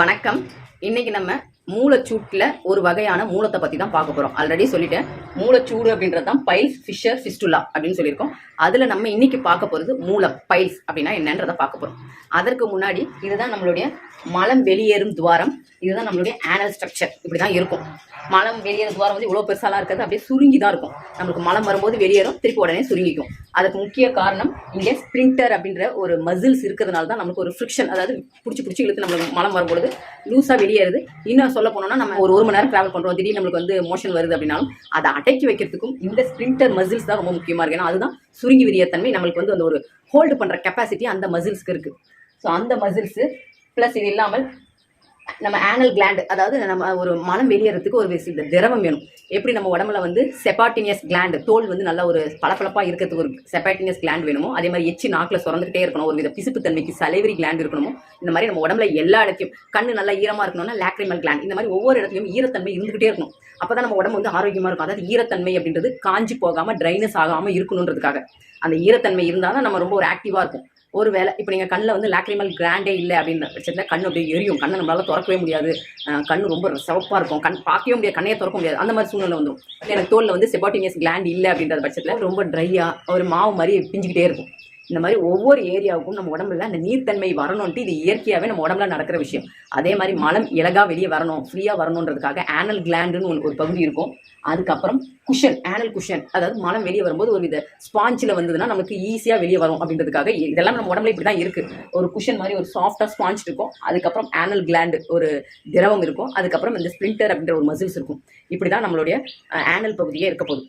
வணக்கம். இன்னைக்கு நம்ம மூளைச்சூட்டில் ஒரு வகையான மூலத்தை பற்றி தான் பார்க்க போகிறோம் ஆல்ரெடி சொல்லிட்டேன். மூளைச்சூடு அப்படின்றது தான் பைல்ஸ் ஃபிஷர் ஃபிஸ்டுலா அப்படின்னு சொல்லியிருக்கோம். அதில் நம்ம இன்னைக்கு பார்க்க போகிறது மூலம் பைல்ஸ் அப்படின்னா என்னன்றதை பார்க்க போகிறோம் அதற்கு முன்னாடி இதுதான் நம்மளுடைய மலம் வெளியேறும் துவாரம். இதுதான் நம்மளுடைய ஆனல் ஸ்ட்ரக்சர் இப்படி தான் இருக்கும். மலம் வெளியேறும் துவாரம் வந்து இவ்வளோ பெருசாலாம் இருக்கிறது அப்படியே சுருங்கி தான் இருக்கும். நம்மளுக்கு மலம் வரும்போது வெளியேறும் திருப்பி உடனே சுருங்கிக்கும். அதுக்கு முக்கிய காரணம் இங்கே ஸ்ப்ரிண்டர் அப்படின்ற ஒரு மசில்ஸ் இருக்கிறதுனால தான் நமக்கு ஒரு ஃப்ரிக்ஷன் அதாவது பிடிச்சி பிடிச்சி இழுத்து நம்மளுக்கு மலம் வரும்பொழுது லூஸாக வெளியேறுது. இன்னும் சொல்ல போனோம்னா நம்ம ஒரு ஒரு மணி நேரம் ட்ராவல் பண்ணுறோம் திடீர்னு நம்மளுக்கு வந்து மோஷன் வருது அப்படின்னாலும் அதை அடக்கி வைக்கிறதுக்கும் இந்த ஸ்பிரிண்டர் மசில்ஸ் தான் ரொம்ப முக்கியமாக இருக்கு. ஏன்னா அதுதான் சுருங்கி விரியத்தன்மை. நம்மளுக்கு வந்து அந்த ஒரு ஹோல்டு பண்ணுற கெப்பாசிட்டி அந்த மசில்ஸ்க்கு இருக்குது ஸோ அந்த மசில்ஸு ப்ளஸ் இது இல்லாமல் நம்ம ஆனல் கிளாண்ட் அதாவது நம்ம ஒரு மனம் வெளியேறதுக்கு ஒரு இந்த திரவம் வேணும். எப்படி நம்ம உடம்புல வந்து செப்பாட்டினியஸ் கிளாண்ட் தோல் வந்து நல்ல ஒரு பளபளப்பாக இருக்கிறதுக்கு ஒரு செப்பாட்டினியஸ் கிளாண்ட் வேணுமோ அதே மாதிரி எச்சி நாக்கில் சுரந்துக்கிட்டே இருக்கணும் ஒரு வித பிசுப்பு தன்மைக்கு சலைவரி கிளாண்ட் இருக்கணுமோ இந்த மாதிரி நம்ம உடம்புல எல்லா இடத்தையும் கண்ணு நல்லா ஈரமாக இருக்கணும்னா லாக்ரிமல் கிளாண்ட் இந்த மாதிரி ஒவ்வொரு இடத்துலையும் ஈரத்தன்மை இருந்துகிட்டே இருக்கணும். அப்போ தான் நம்ம உடம்பு வந்து ஆரோக்கியமாக இருக்கும். அதாவது ஈரத்தன்மை அப்படின்றது காஞ்சி போகாமல் ட்ரைனஸ் ஆகாமல் இருக்கணுன்றதுக்காக. அந்த ஈரத்தன்மை இருந்தால் தான் நம்ம ரொம்ப ஒரு ஆக்டிவாக இருக்கும் ஒரு வேளை இப்போ நீங்கள் கண்ணில் வந்து லாக்ரிமல் கிராண்டே இல்லை அப்படின்ற பட்சத்தில் கண் அப்படியே எரியும். கண்ணை நம்மளால் திறக்கவே முடியாது. கண் ரொம்ப சிவப்பாக இருக்கும். கண் பார்க்கவே முடியாது. கண்ணையே திறக்க முடியாது. அந்த மாதிரி சூழ்நிலை வந்துடும் எனக்கு தோலில் வந்து செபாட்டினியஸ் கிளாண்ட் இல்லை அப்படின்ற பட்சத்தில் ரொம்ப ட்ரையாக ஒரு மாவு மாதிரி பிஞ்சுக்கிட்டே இருக்கும். இந்த மாதிரி ஒவ்வொரு ஏரியாவுக்கும் நம்ம உடம்புல அந்த நீர்த்தன்மை வரணும்ட்டு இது இயற்கையாகவே நம்ம உடம்புல நடக்கிற விஷயம். அதே மாதிரி மலம் இலகா வெளியே வரணும் ஃப்ரீயாக வரணுன்றதுக்காக ஆனல் கிளாண்டுன்னு ஒன்று ஒரு பகுதி இருக்கும். அதுக்கப்புறம் குஷன் ஆனல் குஷன் அதாவது மலம் வெளியே வரும்போது ஒரு வித ஸ்பாஞ்சில் வந்ததுன்னா நமக்கு ஈஸியாக வெளியே வரும் அப்படின்றதுக்காக இதெல்லாம் நம்ம உடம்புல இப்படி தான் இருக்குது ஒரு குஷன் மாதிரி ஒரு சாஃப்டாக ஸ்பாஞ்ச் இருக்கும். அதுக்கப்புறம் ஆனல் கிளாண்டு ஒரு திரவம் இருக்கும். அதுக்கப்புறம் இந்த ஸ்பிரிண்டர் அப்படின்ற ஒரு மசில்ஸ் இருக்கும். இப்படி தான் நம்மளுடைய ஆனல் பகுதியே இருக்க போகுது.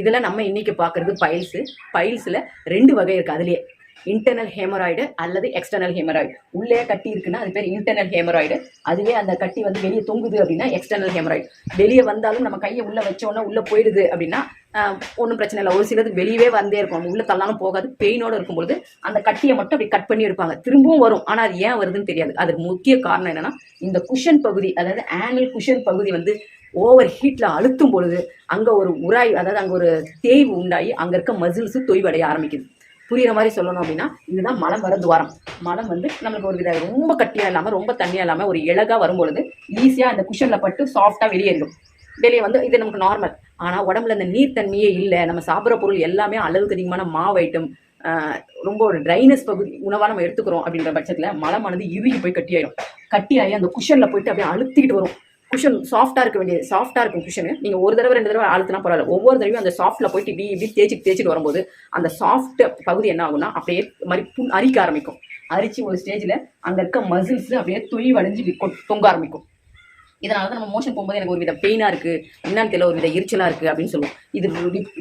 இதில் நம்ம இன்னைக்கு பார்க்குறது பைல்ஸு பைல்ஸில் ரெண்டு வகை இருக்குது அதுலேயே இன்டர்னல் ஹேமராய்டு அல்லது எக்ஸ்டர்னல் ஹேமராய்டு உள்ளே கட்டி இருக்குன்னா அது பேர் இன்டர்னல் ஹேமராய்டு அதுவே அந்த கட்டி வந்து வெளியே தொங்குது அப்படின்னா எக்ஸ்டர்னல் ஹேமராய்டு வெளியே வந்தாலும் நம்ம கையை உள்ளே வச்சோன்னா உள்ளே போயிடுது அப்படின்னா ஒன்றும் பிரச்சனை இல்லை. ஒரு சிலது வெளியே வந்தே இருக்கும். நம்ம உள்ளே தள்ளாலும் போகாது. பெயினோடு இருக்கும்பொழுது அந்த கட்டியை மட்டும் அப்படி கட் பண்ணி எடுப்பாங்க. திரும்பவும் வரும். ஆனால் அது ஏன் வருதுன்னு தெரியாது. அதுக்கு முக்கிய காரணம் என்னன்னா இந்த குஷன் பகுதி அதாவது ஆனல் குஷன் பகுதி வந்து ஓவர் ஹீட்ல அழுத்தும் பொழுது அங்க ஒரு உராய் அதாவது அங்க ஒரு தேய்வு உண்டாகி அங்க இருக்க மசில்ஸ் தொய்வடைய ஆரம்பிக்குது. புரியுற மாதிரி சொல்லணும் அப்படின்னா இதுதான் மலம் வர துவாரம். மலம் வந்து நம்மளுக்கு ஒரு வித ரொம்ப கட்டியா இல்லாம ரொம்ப தண்ணியா இல்லாம ஒரு இலகா வரும்பொழுது ஈஸியா அந்த குஷன்ல பட்டு சாஃப்டா வெளியேறிடும் வெளியே வந்து இது நமக்கு நார்மல் ஆனா உடம்புல அந்த நீர்த்தன்மையே இல்லை. நம்ம சாப்பிட்ற பொருள் எல்லாமே அளவுக்கு அதிகமான மாவு ஐட்டம் ரொம்ப ஒரு ட்ரைனஸ் பகுதி உணவாக நம்ம எடுத்துக்கிறோம் அப்படின்ற பட்சத்தில் மலமானது இறுகி போய் கட்டியாயிடும் கட்டியாகி அந்த குஷனில் போயிட்டு அப்படியே அழுத்திக்கிட்டு வரும். குஷன் சாஃப்டாக இருக்க வேண்டியது சாஃப்டாக இருக்கும் குஷனு நீங்கள் ஒரு தடவை ரெண்டு தடவை அழுத்தினா பரவாயில்ல. ஒவ்வொரு தடவையும் அந்த சாஃப்ட்டில் போயிட்டு இப்படி இப்படி தேய்ச்சிட்டு தேய்ச்சிட்டு வரும்போது அந்த சாஃப்ட் பகுதி என்ன ஆகும்னா அப்படியே மாதிரி புண் அரிக்க ஆரம்பிக்கும். அரிச்சு ஒரு ஸ்டேஜில் அங்கே இருக்க மசில்ஸ் அப்படியே துணி வி- கொ- தொங்க ஆரம்பிக்கும். இதனால தான் நம்ம மோஷன் போகும்போது எனக்கு ஒரு வித பெயினா இருக்கு. என்னன்னு தெரியல ஒரு வித எரிச்சலா இருக்கு அப்படின்னு சொல்லுவோம். இது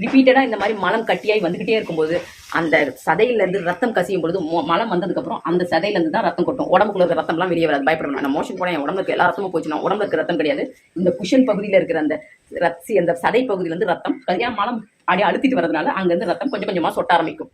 ரிப்பீட்டடா இந்த மாதிரி மலம் கட்டியாகி வந்துகிட்டே இருக்கும்போது அந்த சதையில இருந்து ரத்தம் கசியும் பொழுது மலம் வந்ததுக்கு அப்புறம் அந்த சதையில இருந்து தான் ரத்தம் கொட்டும். உடம்புக்குள்ள இருக்க ரத்தம்லாம் வெளியே வராது. பயப்படணும். நான் மோஷன் போனேன் என் உடம்புக்கு எல்லா ரத்தமும் போச்சுன்னா உடம்புல இருக்க ரத்தம் கிடையாது. இந்த குஷன் பகுதியில இருக்கிற அந்த ரத்தி அந்த சதை பகுதியில இருந்து ரத்தம் சரியா மலம் அப்படியே அழுத்திட்டு வரதுனால அங்க இருந்து ரத்தம் கொஞ்சம் கொஞ்சமா சொட்ட ஆரம்பிக்கும்.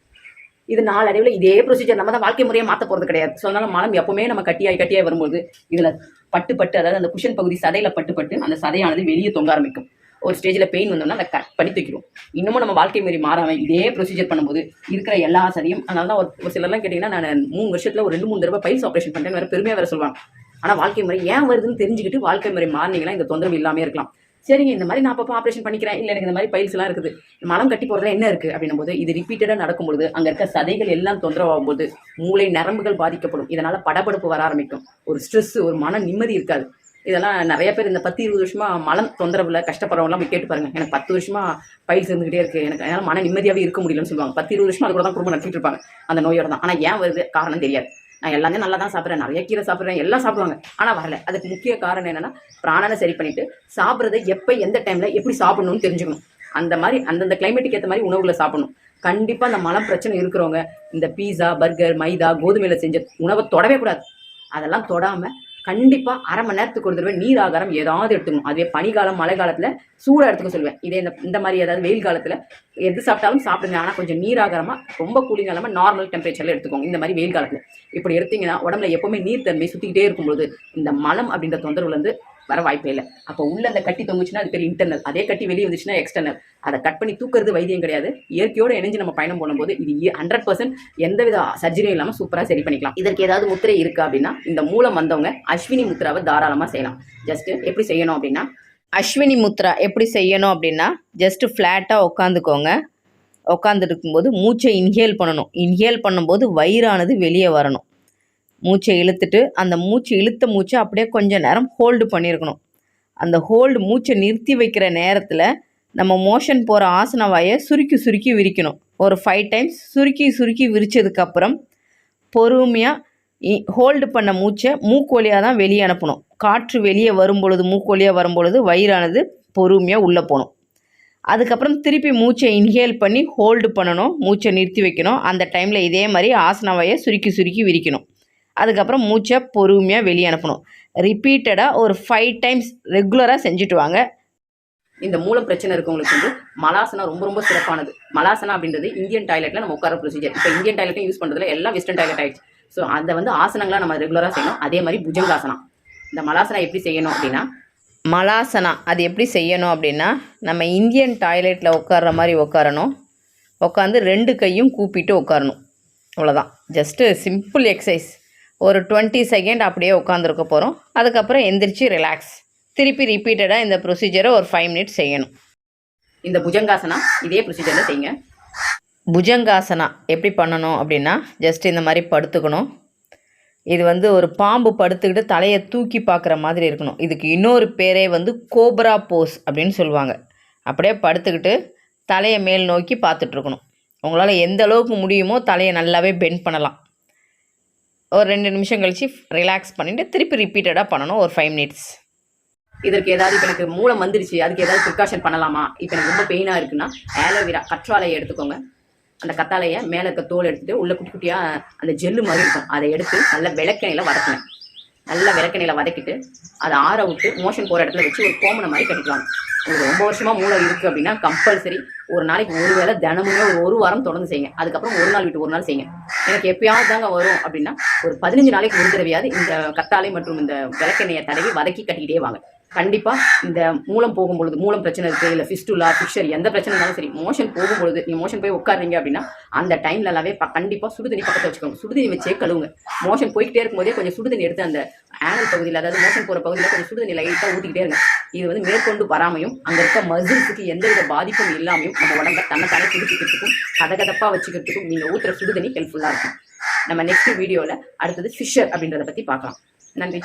இது நாளடைவில் இதே ப்ரொசீஜர் நம்ம தான் வாழ்க்கை முறையை மாற்ற போகிறது கிடையாது. ஸோ அதனால மலம் எப்பவுமே நம்ம கட்டியாய் கட்டியாய் வரும்போது இதில் பட்டு பட்டு அதாவது அந்த குஷன் பகுதி சதையில பட்டு பட்டு அந்த சதையானது வெளியே தொங்க ஆரம்பிக்கும். ஒரு ஸ்டேஜில் பெயின் வந்தோம்னா அதை கட் பண்ணி தூக்கிடும் இன்னமும் நம்ம வாழ்க்கை முறை மாறாமல் இதே ப்ரொசீஜர் பண்ணும்போது இருக்கிற எல்லா சதையும் அதனால தான் ஒரு சிலர்லாம் கேட்டிங்கன்னா நான் மூணு வருஷத்தில் ஒரு ரெண்டு மூணு தடவை பைல்ஸ் ஆப்ரேஷன் பண்ணிட்டேன் வேறு பெருமையாக வேறு சொல்லுவாங்க. ஆனால் வாழ்க்கை முறை ஏன் வருதுன்னு தெரிஞ்சுக்கிட்டு வாழ்க்கை முறை மாறினீங்கன்னா இந்த தொந்தரவு இல்லாமல் இருக்கலாம். சரிங்க இந்த மாதிரி நான் அப்பப்போ ஆப்ரேஷன் பண்ணிக்கிறேன். இல்லை எனக்கு இந்த மாதிரி பைல்ஸ் எல்லாம் இருக்குது. மலம் கட்டி போடுறதுல என்ன இருக்கு? அப்படின்னும் போது இது ரிப்பீட்டடாக நடக்கும்பொழுது அங்க இருக்க சதைகள் எல்லாம் தொந்தரவாகும் போது மூளை நரம்புகள் பாதிக்கப்படும். இதனால படபடுப்பு வர ஆரம்பிக்கும். ஒரு ஸ்ட்ரெஸ் ஒரு மன நிம்மதி இருக்காது. இதெல்லாம் நிறைய பேர் இந்த பத்து இருபது வருஷமா மலம் தொந்தரவில் கஷ்டப்படுறவங்களாம் போய் கேட்டு பாருங்க. எனக்கு பத்து வருஷமா பைல்ஸ் இருந்துகிட்டே இருக்கு. எனக்கு என்னால் மன நிம்மதியாவே இருக்க முடியலன்னு சொல்லுவாங்க. பத்து இருபது வருஷமா அது கூட தான் குடும்பம் நடத்திட்டு இருப்பாங்க. அந்த நோயோட தான். ஆனா ஏன் வருது? காரணம் தெரியாது. நான் எல்லாமே நல்லா தான் சாப்பிட்றேன். நிறைய கீரை சாப்பிட்றேன். எல்லாம் சாப்பிடுவாங்க. ஆனால் வரல. அதுக்கு முக்கிய காரணம் என்னென்னா பிராணனை சரி பண்ணிவிட்டு சாப்பிட்றதை எப்போ எந்த டைமில் எப்படி சாப்பிடணும்னு தெரிஞ்சுக்கணும். அந்த மாதிரி அந்தந்த கிளைமேட்டுக்கு ஏற்ற மாதிரி உணவுகளை சாப்பிடணும். கண்டிப்பாக அந்த மலம் பிரச்சனை இருக்கிறவங்க இந்த பீஸா பர்கர் மைதா கோதுமையில் செஞ்ச உணவை தொடவே கூடாது. அதெல்லாம் தொடாமல் கண்டிப்பா அரை மணி நேரத்துக்கு ஒரு தடவை நீர் ஆகாரம் ஏதாவது எடுத்துக்கணும். அதுவே பனிகாலம் மழை காலத்துல சூடா எடுத்துக்க சொல்லுவேன். இதே இந்த இந்த மாதிரி ஏதாவது வெயில் காலத்துல எது சாப்பிட்டாலும் சாப்பிடுங்க. ஆனா கொஞ்சம் நீர் ஆகாரமா ரொம்ப கூலிங் இல்லாம நார்மல் டெம்பரேச்சர்ல எடுத்துக்கோங்க. இந்த மாதிரி வெயில் காலத்துல. இப்படி எடுத்தீங்கன்னா உடம்புல எப்பவுமே நீர் தன்மை சுத்திக்கிட்டே இருக்கும்போது இந்த மலம் அப்படின்ற தொந்தரவுல இருந்து வர வாய்ப்பே இல்லை. அப்போ உள்ள அந்த கட்டி தொங்குச்சுன்னா அது பேர் இன்டர்னல் அதே கட்டி வெளியே வந்துச்சுன்னா எக்ஸ்டர்னல் அதை கட் பண்ணி தூக்குறது வைத்தியம் கிடையாது. இயற்கையோடு இணைஞ்சு நம்ம பயணம் பண்ணும்போது இது ஹண்ட்ரட் பர்சன்ட் எந்தவித சர்ஜரியும் இல்லாமல் சூப்பராக சரி பண்ணிக்கலாம். இதற்கு ஏதாவது முத்திரை இருக்கா அப்படின்னா இந்த மூலம் வந்தவங்க அஸ்வினி முத்ராவை தாராளமாக செய்யலாம். ஜஸ்ட் எப்படி செய்யணும் அப்படின்னா அஸ்வினி முத்ரா எப்படி செய்யணும் அப்படின்னா ஜஸ்ட் ஃப்ளாட்டாக உட்காந்துக்கோங்க உட்காந்துருக்கும்போது மூச்சை இன்ஹேல் பண்ணணும். இன்ஹேல் பண்ணும்போது வயிறானது வெளியே வரணும். மூச்சை இழுத்துட்டு அந்த மூச்சு இழுத்த மூச்சை அப்படியே கொஞ்ச நேரம் ஹோல்டு பண்ணியிருக்கணும் அந்த ஹோல்டு மூச்சை நிறுத்தி வைக்கிற நேரத்தில் நம்ம மோஷன் போகிற ஆசனவாயை சுருக்கி சுருக்கி விரிக்கணும். ஒரு ஃபைவ் டைம்ஸ் சுருக்கி சுருக்கி விரிச்சதுக்கப்புறம் பொறுமையாக ஹோல்டு பண்ண மூச்சை மூக்கு வழியாக தான் வெளியே அனுப்பணும். காற்று வெளியே வரும்பொழுது பொழுது வரும்பொழுது வழியாக வரும் பொழுது வயிறானது பொறுமையாக உள்ளே போகணும். அதுக்கப்புறம் திருப்பி மூச்சை இன்ஹேல் பண்ணி ஹோல்டு பண்ணணும். மூச்சை நிறுத்தி வைக்கணும். அந்த டைமில் இதே மாதிரி ஆசனவாயை சுருக்கி சுருக்கி விரிக்கணும். அதுக்கப்புறம் மூச்சை பொறுமையாக வெளியே அனுப்பணும். ரிப்பீட்டடாக ஒரு ஃபைவ் டைம்ஸ் ரெகுலராக செஞ்சுட்டு வாங்க இந்த மூலம் பிரச்சனை இருக்கவங்களுக்கு வந்து மலாசனா ரொம்ப ரொம்ப சிறப்பானது. மலாசனா அப்படின்றது இந்தியன் டாய்லெட்ல நம்ம உட்கார ப்ரொசீஜர் இப்போ இந்தியன் டாய்லெட்டும் யூஸ் பண்றதுல எல்லாம் வெஸ்டர்ன் டாய்லெட் ஆயிடுச்சு. ஸோ அதை வந்து ஆசனங்களா நம்ம ரெகுலராக செய்யணும். அதே மாதிரி புஜங்காசனா. இந்த மலாசனா எப்படி செய்யணும் அப்படின்னா மலாசனா அது எப்படி செய்யணும் அப்படின்னா நம்ம இந்தியன் டாய்லெட்டில் உட்கார்ற மாதிரி உட்காரணும். உட்காந்து ரெண்டு கையும் கூப்பிட்டு உட்காரணும். அவ்வளோதான் ஜஸ்ட்டு சிம்பிள் எக்ஸசைஸ் ஒரு டுவெண்ட்டி செகண்ட் அப்படியே உட்காந்துருக்க போகிறோம் அதுக்கப்புறம் எந்திரிச்சு ரிலாக்ஸ் திருப்பி ரிப்பீட்டடாக இந்த ப்ரொசீஜரை ஒரு ஃபைவ் மினிட்ஸ் செய்யணும். இந்த புஜங்காசனா? இதே ப்ரொசீஜர்ல செய்யுங்க. புஜங்காசனா எப்படி பண்ணணும் அப்படின்னா ஜஸ்ட் இந்த மாதிரி படுத்துக்கணும். இது வந்து ஒரு பாம்பு படுத்துக்கிட்டு தலையை தூக்கி பார்க்குற மாதிரி இருக்கணும். இதுக்கு இன்னொரு பேரே வந்து கோப்ரா போஸ் அப்படின்னு சொல்லுவாங்க. அப்படியே படுத்துக்கிட்டு தலையை மேல் நோக்கி பார்த்துட்ருக்கணும் உங்களால் எந்த அளவுக்கு முடியுமோ தலையை நல்லாவே பெண்ட் பண்ணலாம். ஒரு ரெண்டு நிமிஷம் கழித்து ரிலாக்ஸ் பண்ணிவிட்டு திருப்பி ரிப்பீட்டடாக பண்ணணும். ஒரு ஃபைவ் மினிட்ஸ் இதற்கு ஏதாவது இப்போ எனக்கு மூலம் வந்துருச்சு. அதுக்கு ஏதாவது ப்ரிகாஷன் பண்ணலாமா? இப்போ எனக்கு ரொம்ப பெயினாக இருக்குன்னா ஆலோவேரா கற்றாழையை எடுத்துக்கோங்க. அந்த கத்தாழையை மேலே இருக்க தோல் எடுத்துட்டு உள்ள குட்டி குட்டியாக அந்த ஜெல்லு மாதிரி இருக்கும். அதை எடுத்து நல்லா விளக்கணையில் வதக்கணும். நல்லா விளக்கணையில் வதக்கிட்டு அதை ஆற விட்டு மோஷன் போகிற இடத்துல வச்சு ஒரு கோமணம் மாதிரி கட்டிக்கலாம். உங்களுக்கு ரொம்ப வருஷமா மூளை இருக்குது அப்படின்னா கம்பல்சரி ஒரு நாளைக்கு ஒரு வேளை தினமுமே ஒரு ஒரு வாரம் தொடர்ந்து செய்யுங்க. அதுக்கப்புறம் ஒரு நாள் விட்டு ஒரு நாள் செய்யுங்க. எனக்கு எப்பயாவது தாங்க வரும் அப்படின்னா ஒரு பதினஞ்சு நாளைக்கு ஒரு தடவையாவது இந்த கத்தாழை மற்றும் இந்த விளக்கெண்ணெயை தடவி வதக்கி கட்டிக்கிட்டே வாங்க. கண்டிப்பா இந்த மூலம் போகும்பொழுது மூலம் பிரச்சனை இருக்கு இல்ல ஃபிஸ்டுலா ஃபிஷர் எந்த பிரச்சனை இருந்தாலும் சரி மோஷன் போகும்பொழுது நீங்கள் மோஷன் போய் உட்காருங்க அப்படின்னா அந்த டைம்ல எல்லாமே கண்டிப்பாக கண்டிப்பா சுடுதண்ணி பக்கத்துல வச்சுக்கோங்க. சுடுதண்ணி வச்சே கழுவுங்க. மோஷன் போய்கிட்டே இருக்கும்போதே கொஞ்சம் சுடுதண்ணி எடுத்து அந்த ஆனல் பகுதியில் அதாவது மோஷன் போற பகுதியில் கொஞ்சம் சுடுதண்ணி லைட்டா ஊத்திக்கிட்டே இருங்க. இது வந்து மேற்கொண்டு வராமையும் அங்க இருக்க மசில்ஸுக்கு எந்தவித பாதிப்பும் இல்லாமையும் நம்ம உடம்ப தன்னைத்தானே புதுப்பிக்கிறதுக்கும் கதகதப்பா வச்சுக்கிறதுக்கும் நீங்க ஊத்துற சுடுதண்ணி ஹெல்ப்ஃபுல்லா இருக்கும். நம்ம நெக்ஸ்ட் வீடியோல அடுத்தது ஃபிஷர் அப்படின்றத பத்தி பார்க்கலாம். நன்றி.